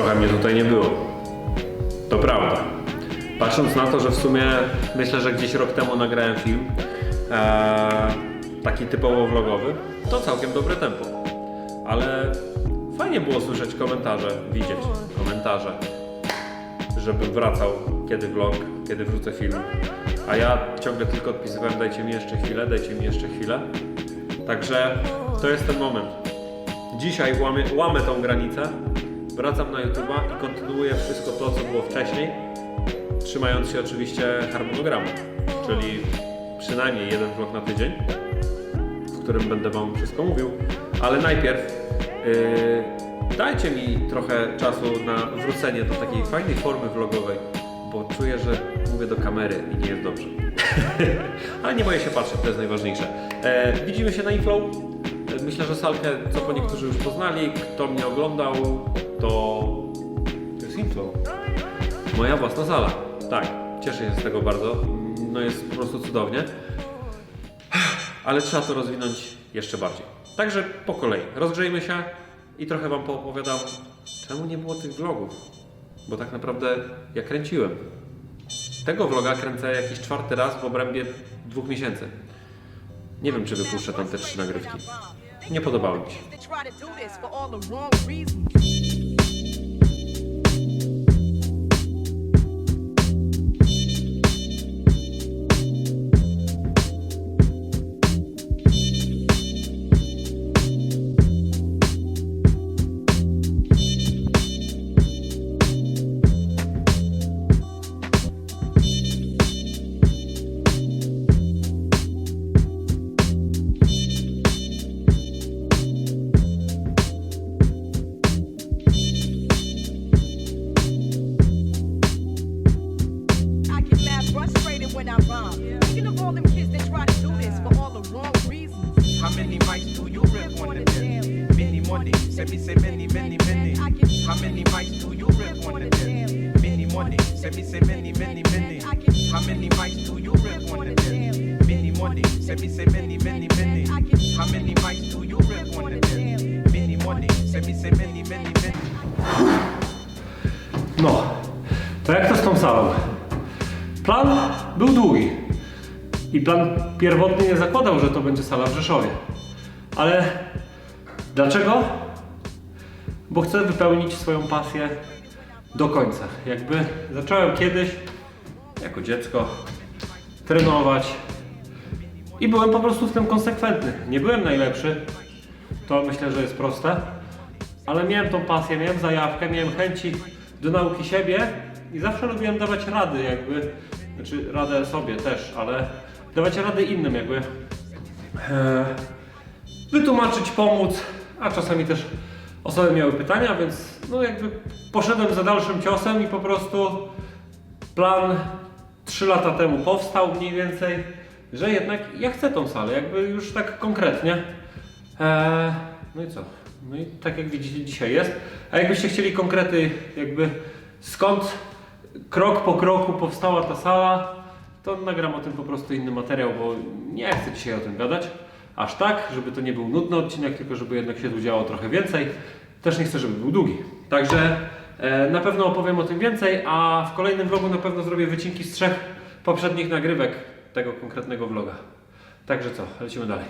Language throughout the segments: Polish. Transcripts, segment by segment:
trochę mnie tutaj nie było. To prawda. Patrząc na to, że w sumie myślę, że gdzieś rok temu nagrałem film e, taki typowo vlogowy, to całkiem dobre tempo. Ale fajnie było słyszeć komentarze, widzieć komentarze, żebym wracał, kiedy vlog, kiedy wrzucę film. A ja ciągle tylko odpisywałem, dajcie mi jeszcze chwilę, dajcie mi jeszcze chwilę. Także to jest ten moment. Dzisiaj łamię, łamę tą granicę, wracam na YouTube'a i kontynuuję wszystko to, co było wcześniej, trzymając się oczywiście harmonogramu, czyli przynajmniej jeden vlog na tydzień, w którym będę Wam wszystko mówił, ale najpierw yy, dajcie mi trochę czasu na wrócenie do takiej fajnej formy vlogowej, bo czuję, że mówię do kamery i nie jest dobrze. ale nie boję się patrzeć, to jest najważniejsze. E, widzimy się na Inflow. Myślę, że salkę, co po niektórzy już poznali, kto mnie oglądał, to to jest Inflow. Moja własna sala. Tak, cieszę się z tego bardzo. No jest po prostu cudownie. Ale trzeba to rozwinąć jeszcze bardziej. Także po kolei. Rozgrzejmy się i trochę Wam poopowiadam, czemu nie było tych vlogów. Bo tak naprawdę ja kręciłem. Tego vloga kręcę jakiś czwarty raz w obrębie dwóch miesięcy. Nie wiem, czy wypuszczę tam te trzy nagrywki. Nie podobały mi się. Say me say many, many, many. How many mics do you rip on the day? Many money, say me say many, many, many. How many mics do you rip on the day? Many money, say me say many, many, many. How many mics do you rip on the day? Many money, say me say many, many, many. No, to jak to z tą salą? Plan był długi. I plan pierwotny nie zakładał, że to będzie sala w Rzeszowie. Ale dlaczego? Bo chcę wypełnić swoją pasję do końca. Jakby zacząłem kiedyś, jako dziecko, trenować i byłem po prostu w tym konsekwentny. Nie byłem najlepszy, to myślę, że jest proste, ale miałem tą pasję, miałem zajawkę, miałem chęci do nauki siebie i zawsze lubiłem dawać rady jakby, znaczy radę sobie też, ale dawać rady innym jakby. E, wytłumaczyć, pomóc, a czasami też osoby miały pytania, więc no jakby poszedłem za dalszym ciosem i po prostu plan 3 lata temu powstał mniej więcej, że jednak ja chcę tą salę, jakby już tak konkretnie. Eee, no i co? No i tak jak widzicie dzisiaj jest. A jakbyście chcieli konkrety jakby skąd krok po kroku powstała ta sala, to nagram o tym po prostu inny materiał, bo nie chcę dzisiaj o tym gadać. Aż tak, żeby to nie był nudny odcinek, tylko żeby jednak się tu działo trochę więcej. Też nie chcę, żeby był długi. Także e, na pewno opowiem o tym więcej, a w kolejnym vlogu na pewno zrobię wycinki z trzech poprzednich nagrywek tego konkretnego vloga. Także co, lecimy dalej.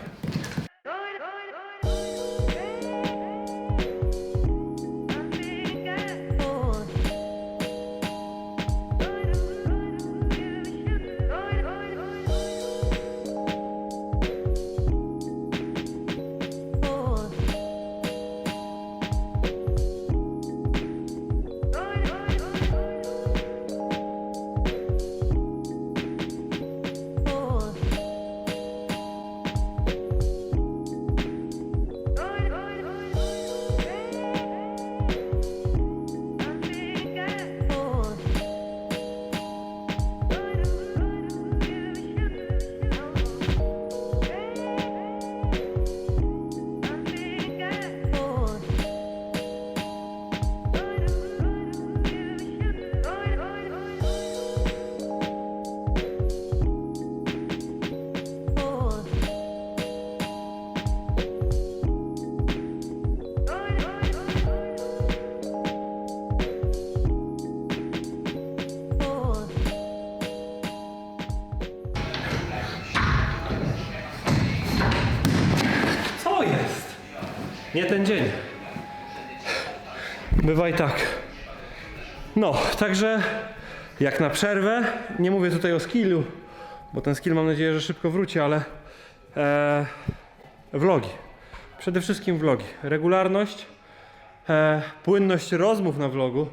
Nie ten dzień. Bywa i tak. No, także jak na przerwę, nie mówię tutaj o skillu, bo ten skill mam nadzieję, że szybko wróci, ale e, vlogi. Przede wszystkim vlogi. Regularność, e, płynność rozmów na vlogu,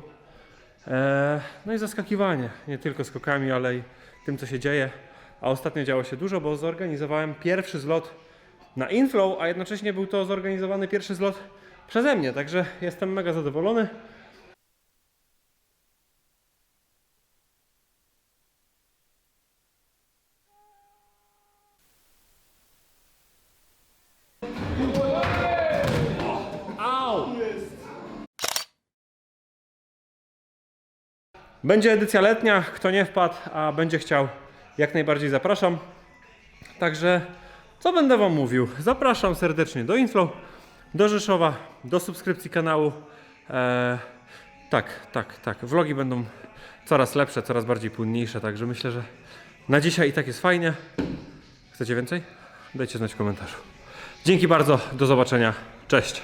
e, no i zaskakiwanie. Nie tylko skokami, ale i tym, co się dzieje. A ostatnio działo się dużo, bo zorganizowałem pierwszy zlot na Inflow, a jednocześnie był to zorganizowany pierwszy zlot przeze mnie, także jestem mega zadowolony. Będzie edycja letnia, kto nie wpadł, a będzie chciał, jak najbardziej zapraszam. Także co będę Wam mówił? Zapraszam serdecznie do Inflow, do Rzeszowa, do subskrypcji kanału. Eee, tak, tak, tak. Vlogi będą coraz lepsze, coraz bardziej płynniejsze, także myślę, że na dzisiaj i tak jest fajnie. Chcecie więcej? Dajcie znać w komentarzu. Dzięki bardzo, do zobaczenia. Cześć.